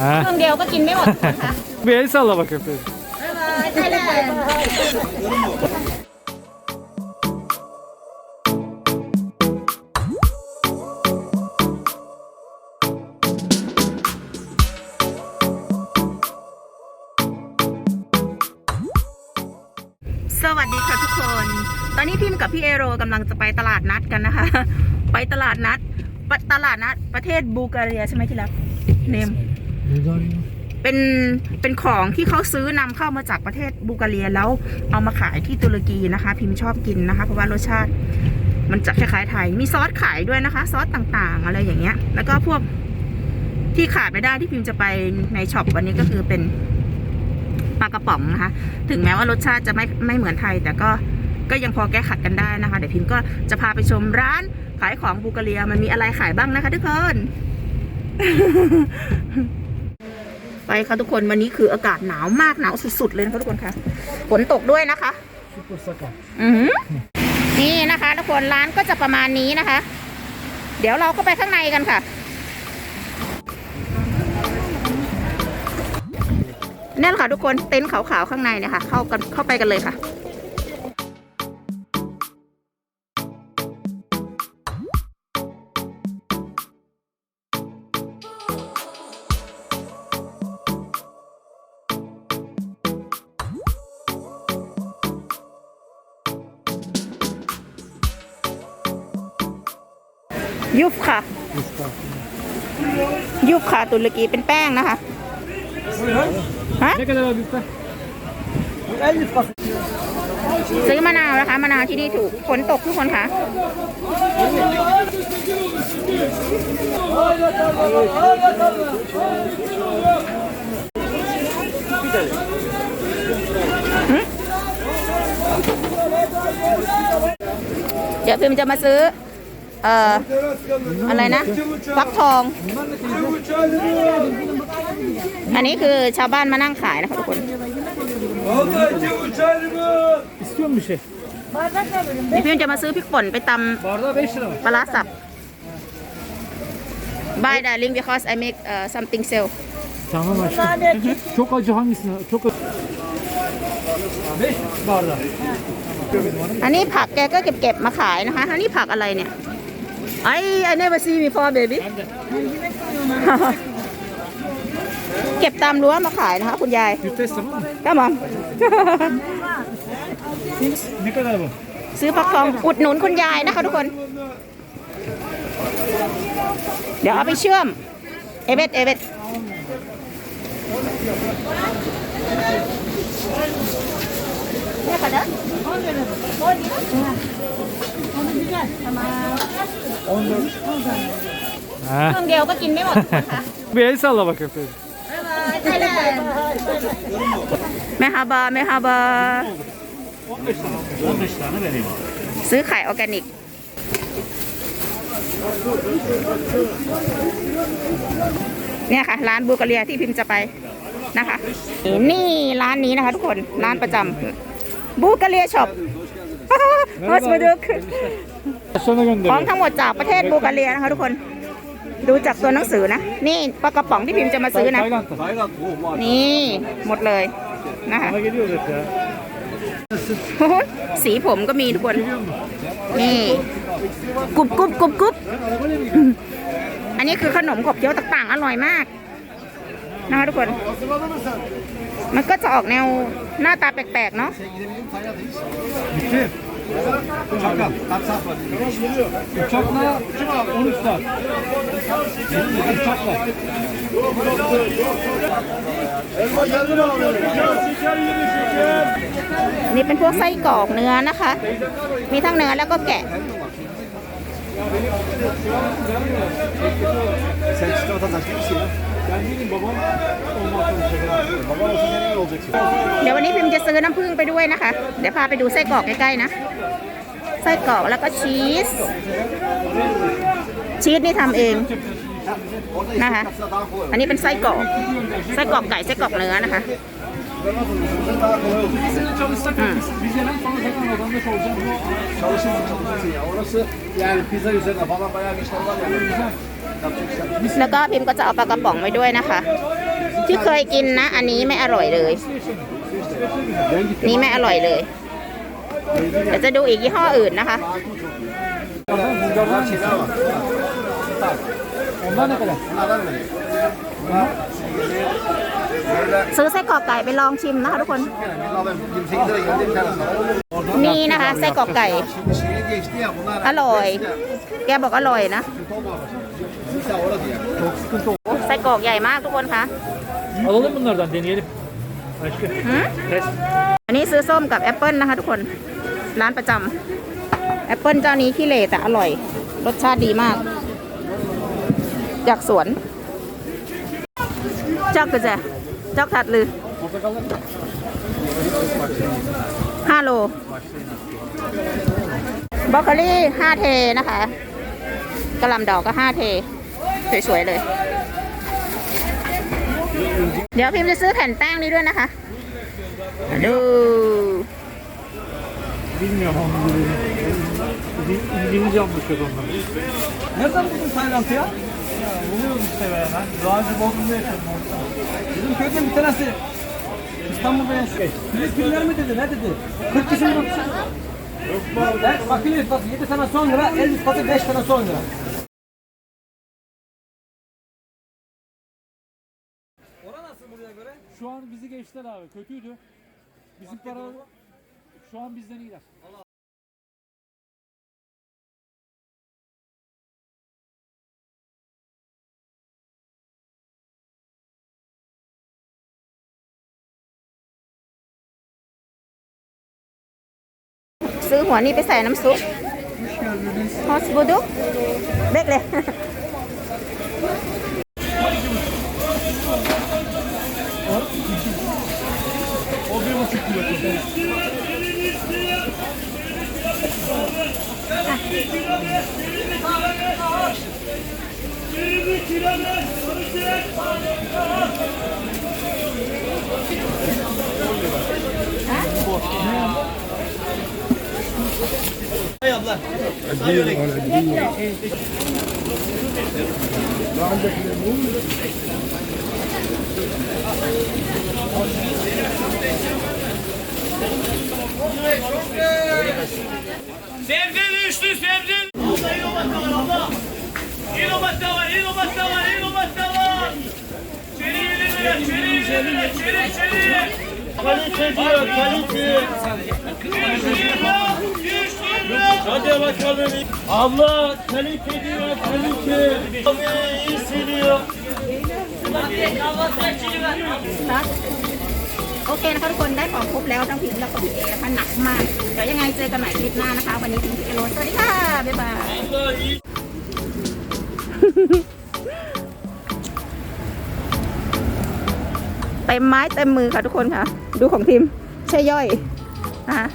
Ha. เครื่องเดียวก็กินไม่หมดนะคะ Bir el salla bakayım. Feri. ใช่เลย วัสดีค่ะทุกคน ตอนนี้พิมพ์กับพี่เอโรกำลังจะไปตลาดนัดกันนะคะ ไปตลาดนัดตลาดนัดประเทศบูการียใช่ไหมที่รักเนมเป็นเป็นของที่เขาซื้อนำเข้ามาจากประเทศบูการียแล้วเอามาขายที่ตุรกีนะคะ พิมพ์ชอบกินนะคะ เพราะว่ารสชาติมันจะคล้ายๆไทย มีซอสขายด้วยนะคะ ซอสต่างๆ อะไรอย่างเงี้ย แล้วก็พวกที่ขาดไม่ได้ที่พิมพ์จะไปในช็อปวันนี้ก็คือเป็น ปลากระป๋องนะคะ ถึงแม้ว่ารสชาติจะไม่ไม่เหมือนไทย แต่ก็ก็ยังพอแก้ขัดกันได้นะคะ เดี๋ยวพิมพ์ก็จะพาไปชมร้านขายของบูการียมันมีอะไรขายบ้างนะคะ ทุกคน ไปค่ะทุกคนวันนี้คืออากาศหนาวมากหนาวสุดๆเลยนะคะทุกคนค่ะฝนตกด้วยนะคะอือหือนี่นะคะ ทุกคนร้านก็จะประมาณนี้นะคะ เดี๋ยวเราก็ไปข้างในกันค่ะ แหละค่ะทุกคนเต็นท์ขาวๆข้างในเนี่ยค่ะ เข้ากันเข้าไปกันเลยค่ะยุบค่ะ ยุบค่ะตุรกีเป็นแป้งนะคะ ฮะ Ne kadar abi yufka? ซื้อมะนาวนะคะมะนาวที่นี่ถูกฝนตกทุกคนค่ะเดี๋ยวพิมจะมาซื้อ เอ่ออะไรนะฟักทอง อันนี้คือชาวบ้านมานั่งขายนะคะทุกคน İstiyor musun bir şey? เดี๋ยวพิมจะมาซื้อพริกป่นไปต Bardağı 5 lira mı? ำปลาร้าสับ Buy darling because I make uh, something sale Tamam aşkım. Çok acı hangisine? Çok acı. 5 bardağı. อันนี้ผักแกก็เก็บๆมาขายนะคะอันนี้ผักอะไรเนี่ย ไอ้ I never see before baby เก็บตามรั้วมาขายนะคะคุณยาย Bir test tamam mı? ก็มอง Ne kadar bu? ซื้อฟักทองอุดหนุนคุณยายนะคะทุกคน เดี๋ยวเอาไปเชื่อม เอเวตเอเวตเนี่ยค่ะเด้อ Ha. เครื่องเดียวก็กินไม่หมดนะคะ Bir el salla bakayım. Feri. ใช่เลยแม่ฮาบาแม่ฮาบา15 tane. 15 tane vereyim abi. ซื้อไข่ออร์แกนิก เนี่ยค่ะ ร้านบูการเรียที่พิมพ์จะไปนะคะ นี่ร้านนี้นะคะทุกคน ร้านประจำบูการเรียช็อปมา ของทั้งหมดจากประเทศบูการเรียนะคะทุกคน ดูจากตัวหนังสือนะ นี่ปลากระป๋องที่พิมพ์จะมาซื้อนะ นี่หมดเลยนะคะสีผมก็มีทุกคน นี่กรุบกรุบกรุบกรุบอันนี้คือขนมขบเคี้ยวต่างๆ อร่อยมาก นะคะทุกคน มันก็จะออกแนวหน้าตาแปลกๆเนาะนี่เป็นพวกไส้กรอกเนื้อนะคะ มีทั้งเนื้อแล้วก็แกะ Sen çift vatandaş değil misin ya? Ben değilim babam olmak konuşacak. Baban olsa sen iyi olacaksın. เดี๋ยววันนี้พิมจะซื้อน้ำผึ้งไปด้วยนะคะ เดี๋ยวพาไปดูไส้กรอกใกล้ๆนะ ไส้กรอกแล้วก็ชีส ชีสนี่ทำเองนะคะ อันนี้เป็นไส้กรอก ไส้กรอกไก่ไส้กรอกเนื้อนะคะ Ben yapıyorum. Sizin daha kolay olur. Seni çalışsak biz, biz hemen sonra zaten vatandaş olacağız. Çalışın çalışırsın ya. Orası yani pizza üzerine falan bayağı bir işler var ya. Güzel. Yapacak bir şey yok. แล้วก็พิมพ์ก็จะเอาปลากระป๋องไว้ด้วยนะคะ ที่เคยกินนะ อันนี้ไม่อร่อยเลย Ben gittim. นี้ไม่อร่อยเลยเดี๋ยวจะดูอีกยี่ห้ออื่นนะคะ Bulgar'dan Şeyler var. Onlar ne kadar? Bunlardan ne? Bunlar silgili. Böyle ซื้อไส้กรอกไก่ไป l องชิมนะคะทุกคน yani ben alayım. 28 lira geldi bir tanesi. Oradan นี่นะคะไส้กรอกไก่ Şimdi şeye geçti ya bunlar. อร่อย hepsi de แกบอกอร่อยนะ Sıkıntı olmaya başladı. Bizimse orada ya. Çok sıkıntı oldu. โอ้ไส้กรอกใหญ่มากทุกคนคะ Alalım bunlardan deneyelim. Başka. หืม Test. อันนี้ซื้อส้มกับแอปเปิลนะคะทุกคน ร้านประจำแอปเปิลเจ้านี้ขี้เหร่แต่อร่อย รสชาติดีมาก จากสวนจอกกระเจ จอกถัดลือ Portakallar mı? ห้าโลบรอกโคลี่ห้าเทนะคะกระหลำดอกก็ห้าเท สวย ๆ เลย เดี๋ยวพิมพ์จะซื้อแผ่นแป้งนี้ด้วยนะคะดู Bilmiyorum buluyoruz işte be ben. Daha önce Bodrum'da yaşadım orada. Bizim köyden bir tanesi İstanbul'da yaşıyor. Filipinler mi dedi ne dedi? 40 kişi mi bakıyor? Ben fakirin ispatı 7 sene sonra, el ispatı 5 sene sonra. Ora nasıl buraya göre? Şu an bizi geçtiler abi. Kötüydü. Bizim para şu an bizden iyiler. ซื้อหัวนี้ไปใส่น้ำซุปฮอสบูดุเบกเลย O bir buçuk kilo. Sebze düştü sebze. Abla iyi domates var abla. İyi domates var, iyi domates var, iyi domates var. Çeri 20 lira, çeri 20 lira, çeri çeri. Kalite diyor, kalite. 100 lira, 100 lira. Hadi bakalım. Abla kalite diyor, kalite. Abi iyisi diyor. โอเคนะคะทุกคนได้ของครบแล้วทั้งพิมพ์แล้วก็พี่เอนะคะหนักมาก เดี๋ยวยังไงเจอกันใหม่คลิปหน้านะคะ วันนี้พิมพ์พี่เอโรสวัสดีค่ะ บ๊ายบาย เต็มไม้เต็มมือค่ะทุกคนค่ะ ดูของพิมใช่ย่อยนะคะ